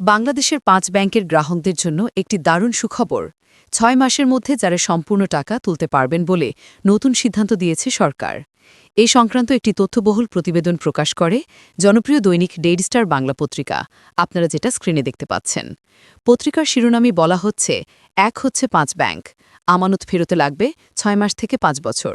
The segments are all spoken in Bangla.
বাংলাদেশের পাঁচ ব্যাংকের গ্রাহকদের জন্য একটি দারুণ সুখবর। ছয় মাসের মধ্যে যারা সম্পূর্ণ টাকা তুলতে পারবেন বলে নতুন সিদ্ধান্ত দিয়েছে সরকার। এই সংক্রান্ত একটি তথ্যবহুল প্রতিবেদন প্রকাশ করে জনপ্রিয় দৈনিক ডেইলি স্টার বাংলা পত্রিকা। আপনারা যেটা স্ক্রিনে দেখতে পাচ্ছেন। পত্রিকার শিরোনামে বলা হচ্ছে, এক হচ্ছে পাঁচ ব্যাংক। আমানত ফেরতে লাগবে ছয় মাস থেকে পাঁচ বছর।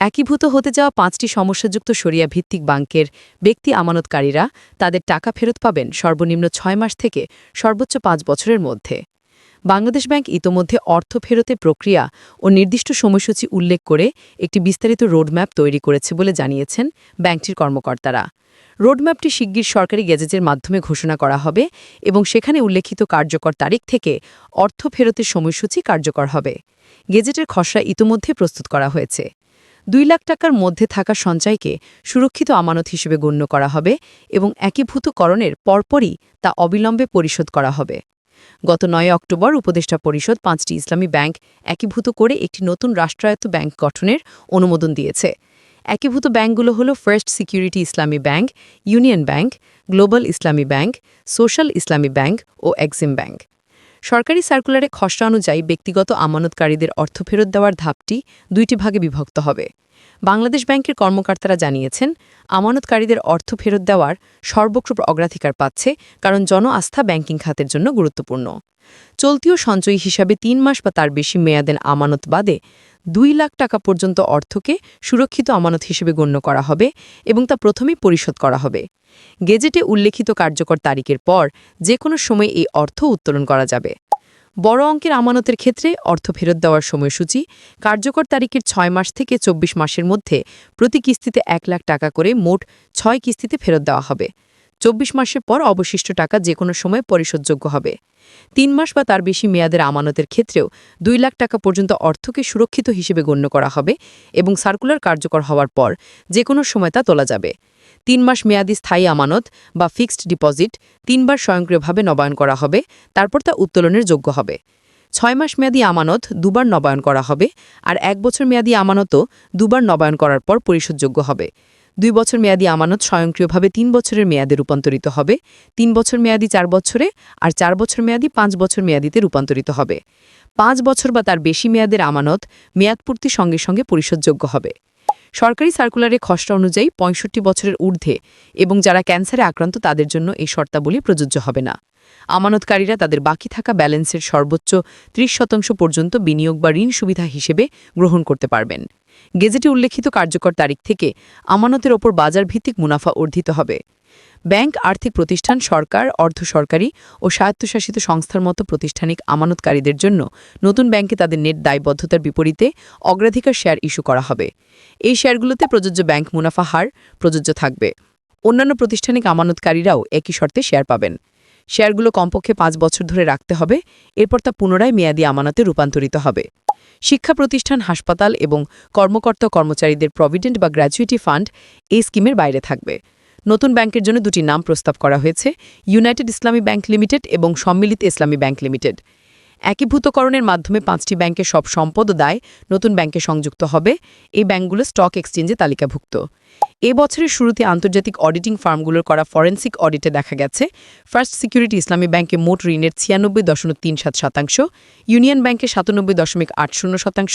একীভূত হতে যাওয়া পাঁচটি সমস্যাযুক্ত সরিয়া ভিত্তিক ব্যাংকের ব্যক্তি আমানতকারীরা তাদের টাকা ফেরত পাবেন সর্বনিম্ন ছয় মাস থেকে সর্বোচ্চ পাঁচ বছরের মধ্যে। বাংলাদেশ ব্যাংক ইতোমধ্যে অর্থ ফেরতে প্রক্রিয়া ও নির্দিষ্ট সময়সূচি উল্লেখ করে একটি বিস্তারিত রোডম্যাপ তৈরি করেছে বলে জানিয়েছেন ব্যাংকটির কর্মকর্তারা। রোডম্যাপটি শিগগির সরকারি গেজেটের মাধ্যমে ঘোষণা করা হবে এবং সেখানে উল্লেখিত কার্যকর তারিখ থেকে অর্থ ফেরতের সময়সূচি কার্যকর হবে। গেজেটের খসড়া ইতোমধ্যে প্রস্তুত করা হয়েছে। দুই লাখ টাকার মধ্যে থাকা সঞ্চয়কে সুরক্ষিত আমানত হিসেবে গণ্য করা হবে এবং একীভূতকরণের পরপরই তা অবিলম্বে পরিশোধ করা হবে। গত নয় অক্টোবর উপদেষ্টা পরিষদ পাঁচটি ইসলামী ব্যাংক একীভূত করে একটি নতুন রাষ্ট্রায়ত্ত ব্যাংক গঠনের অনুমোদন দিয়েছে। একীভূত ব্যাংকগুলো হল first security Islami bank, union bank, global Islami bank, social Islami bank ও এক্সিম ব্যাংক। সরকারি সার্কুলারে খসড়া অনুযায়ী ব্যক্তিগত আমানতকারীদের অর্থ ফেরত দেওয়ার ধাপটি দুইটি ভাগে বিভক্ত হবে। বাংলাদেশ ব্যাংকের কর্মকর্তারা জানিয়েছেন, আমানতকারীদের অর্থ ফেরত দেওয়ার সর্বক্ষ অগ্রাধিকার পাচ্ছে কারণ জন আস্থা ব্যাংকিং খাতের জন্য গুরুত্বপূর্ণ। চলতিও সঞ্চয়ী হিসাবে তিন মাস বা তার বেশি মেয়াদেন আমানত বাদে দুই লাখ টাকা পর্যন্ত অর্থকে সুরক্ষিত আমানত হিসেবে গণ্য করা হবে এবং তা প্রথমেই পরিশোধ করা হবে। গেজেটে উল্লেখিত কার্যকর তারিখের পর যে কোনো সময় এই অর্থ উত্তোলন করা যাবে। বড় অঙ্কের আমানতের ক্ষেত্রে অর্থ ফেরত দেওয়ার সময়সূচি কার্যকর তারিখের ছয় মাস থেকে ২৪ মাসের মধ্যে প্রতি কিস্তিতে এক লাখ টাকা করে মোট ছয় কিস্তিতে ফেরত দেওয়া হবে। চব্বিশ মাসের পর অবশিষ্ট টাকা যে কোনো সময় পরিশোধযোগ্য হবে। তিন মাস বা তার বেশি মেয়াদের আমানতের ক্ষেত্রেও দুই লাখ টাকা পর্যন্ত অর্থকে সুরক্ষিত হিসেবে গণ্য করা হবে এবং সার্কুলার কার্যকর হওয়ার পর যে কোনো সময় তা তোলা যাবে। তিন মাস মেয়াদি স্থায়ী আমানত বা ফিক্সড ডিপোজিট তিনবার স্বয়ংক্রিয়ভাবে নবায়ন করা হবে, তারপর তা উত্তোলনের যোগ্য হবে। ছয় মাস মেয়াদি আমানত দুবার নবায়ন করা হবে আর এক বছর মেয়াদি আমানতও দুবার নবায়ন করার পর পরিশোধযোগ্য হবে। দুই বছর মেয়াদি আমানত স্বয়ংক্রিয়ভাবে তিন বছরের মেয়াদে রূপান্তরিত হবে। তিন বছর মেয়াদি চার বছরে আর চার বছর মেয়াদি পাঁচ বছর মেয়াদিতে রূপান্তরিত হবে। পাঁচ বছর বা তার বেশি মেয়াদের আমানত মেয়াদপূর্তির সঙ্গে সঙ্গে পরিশোধযোগ্য হবে। সরকারি সার্কুলারে খসড়া অনুযায়ী পঁয়ষট্টি বছরের ঊর্ধ্বে এবং যারা ক্যান্সারে আক্রান্ত তাদের জন্য এই শর্তাবলী প্রযোজ্য হবে না। আমানতকারীরা তাদের বাকি থাকা ব্যালেন্সের সর্বোচ্চ ত্রিশ শতাংশ পর্যন্ত বিনিয়োগ বা ঋণ সুবিধা হিসেবে গ্রহণ করতে পারবেন। গেজেটে উল্লেখিত কার্যকর তারিখ থেকে আমানতের ওপর বাজার ভিত্তিক মুনাফা অর্ধিত হবে। ব্যাংক, আর্থিক প্রতিষ্ঠান, সরকার, অর্ধ সরকারি ও স্বায়ত্তশাসিত সংস্থার মতো প্রতিষ্ঠানিক আমানতকারীদের জন্য নতুন ব্যাংকে তাদের নেট দায়বদ্ধতার বিপরীতে অগ্রাধিকার শেয়ার ইস্যু করা হবে। এই শেয়ারগুলোতে প্রযোজ্য ব্যাংক মুনাফা হার প্রযোজ্য থাকবে। অন্যান্য প্রতিষ্ঠানিক আমানতকারীরাও একই শর্তে শেয়ার পাবেন। শেয়ারগুলো কমপক্ষে পাঁচ বছর ধরে রাখতে হবে, এরপর তা পুনরায় মেয়াদি আমানতে রূপান্তরিত হবে। শিক্ষা প্রতিষ্ঠান, হাসপাতাল এবং কর্মকর্তা কর্মচারীদের প্রভিডেন্ট বা গ্র্যাচুইটি ফান্ড এই স্কিমের বাইরে থাকবে। নতুন ব্যাংকের জন্য দুটি নাম প্রস্তাব করা হয়েছে, ইউনাইটেড ইসলামী ব্যাংক লিমিটেড এবং সম্মিলিত ইসলামী ব্যাংক লিমিটেড। একীভূতকরণের মাধ্যমে পাঁচটি ব্যাংকের সব সম্পদ দায় নতুন ব্যাংকে সংযুক্ত হবে। এই ব্যাংকগুলো স্টক এক্সচেঞ্জে তালিকাভুক্ত। এ বছরের শুরুতে আন্তর্জাতিক অডিটিং ফার্মগুলোর করা ফরেন্সিক অডিটে দেখা গেছে, ফার্স্ট সিকিউরিটি ইসলামী ব্যাংকে মোট ঋণের ছিয়ানব্বই দশমিক তিন সাত শতাংশ, ইউনিয়ন ব্যাংকে সাতানব্বই দশমিক আট শূন্য শতাংশ,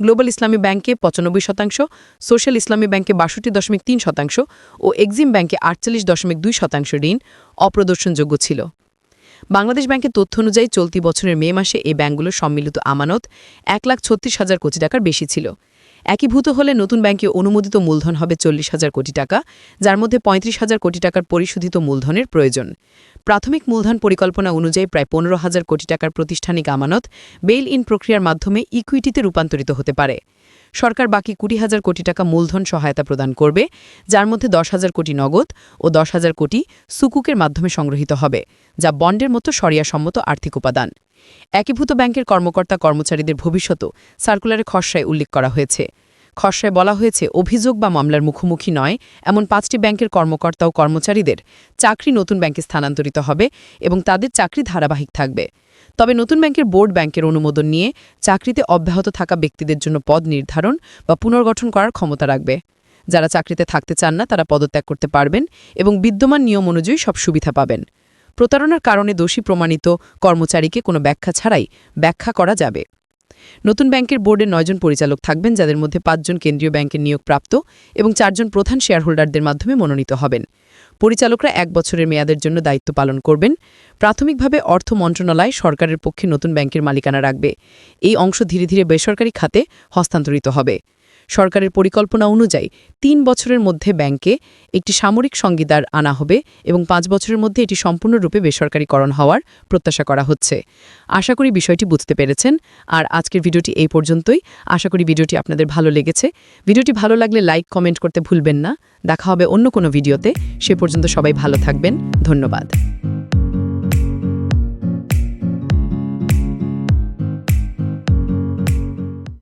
গ্লোবাল ইসলামী ব্যাংকে পঁচানব্বই শতাংশ, সোশ্যাল ইসলামী ব্যাংকে বাষট্টি দশমিক তিন শতাংশ ও এক্সিম ব্যাংকে আটচল্লিশ দশমিক দুই শতাংশ ঋণ অপ্রদর্শনযোগ্য ছিল। বাংলাদেশ ব্যাংকের তথ্য অনুযায়ী চলতি বছরের মে মাসে এই ব্যাংকগুলোর সম্মিলিত আমানত এক লাখ ছত্রিশ হাজার কোটি টাকার বেশি ছিল। একীভূত হলে নতুন ব্যাংকে অনুমোদিত মূলধন হবে চল্লিশ হাজার কোটি টাকা, যার মধ্যে পঁয়ত্রিশ হাজার কোটি টাকার পরিশোধিত মূলধনের প্রয়োজন। প্রাথমিক মূলধন পরিকল্পনা অনুযায়ী প্রায় পনেরো হাজার কোটি টাকার প্রতিষ্ঠানিক আমানত বেইল ইন প্রক্রিয়ার মাধ্যমে ইকুইটিতে রূপান্তরিত হতে পারে। সরকার বাকি কুড়ি হাজার কোটি টাকা মূলধন সহায়তা প্রদান করবে, যার মধ্যে দশ হাজার কোটি নগদ ও দশ হাজার কোটি সুকুকের মাধ্যমে সংগ্রহীত হবে, যা বন্ডের মতো সরিয়াসম্মত আর্থিক উপাদান। একীভূত ব্যাংকের কর্মকর্তা কর্মচারীদের ভবিষ্যতও সার্কুলারে খসড়ায় উল্লেখ করা হয়েছে। খসড়ায় বলা হয়েছে, অভিযোগ বা মামলার মুখোমুখি নয়। এমন পাঁচটি ব্যাংকের কর্মকর্তা ও কর্মচারীদের চাকরি নতুন ব্যাংকে স্থানান্তরিত হবে এবং তাদের চাকরি ধারাবাহিক থাকবে। তবে নতুন ব্যাংকের বোর্ড ব্যাংকের অনুমোদন নিয়ে চাকরিতে অব্যাহত থাকা ব্যক্তিদের জন্য পদ নির্ধারণ বা পুনর্গঠন করার ক্ষমতা রাখবে। যারা চাকরিতে থাকতে চান না, তারা পদত্যাগ করতে পারবেন এবং বিদ্যমান নিয়ম অনুযায়ী সব সুবিধা পাবেন। প্রতারণার কারণে দোষী প্রমাণিত কর্মচারীকে কোনো ব্যাখ্যা ছাড়াই ব্যাখ্যা করা যাবে। নতুন ব্যাংকের বোর্ডে নয়জন পরিচালক থাকবেন, যাদের মধ্যে পাঁচজন কেন্দ্রীয় ব্যাংকের নিয়োগপ্রাপ্ত এবং চারজন প্রধান শেয়ারহোল্ডারদের মাধ্যমে মনোনীত হবেন। পরিচালকরা এক বছরের মেয়াদের জন্য দায়িত্ব পালন করবেন। প্রাথমিকভাবে অর্থ মন্ত্রণালয় সরকারের পক্ষে নতুন ব্যাংকের মালিকানা রাখবে। এই অংশ ধীরে ধীরে বেসরকারি খাতে হস্তান্তরিত হবে। সরকারের পরিকল্পনা অনুযায়ী তিন বছরের মধ্যে ব্যাংকে একটি সামরিক সঙ্গীদার আনা হবে এবং পাঁচ বছরের মধ্যে এটি সম্পূর্ণরূপে বেসরকারীকরণ হওয়ার প্রত্যাশা করা হচ্ছে। আশা করি বিষয়টি বুঝতে পেরেছেন। আর আজকের ভিডিওটি এই পর্যন্তই। আশা করি ভিডিওটি আপনাদের ভালো লেগেছে। ভিডিওটি ভালো লাগলে লাইক, কমেন্ট করতে ভুলবেন না। দেখা হবে অন্য কোনো ভিডিওতে। সে পর্যন্ত সবাই ভালো থাকবেন। ধন্যবাদ।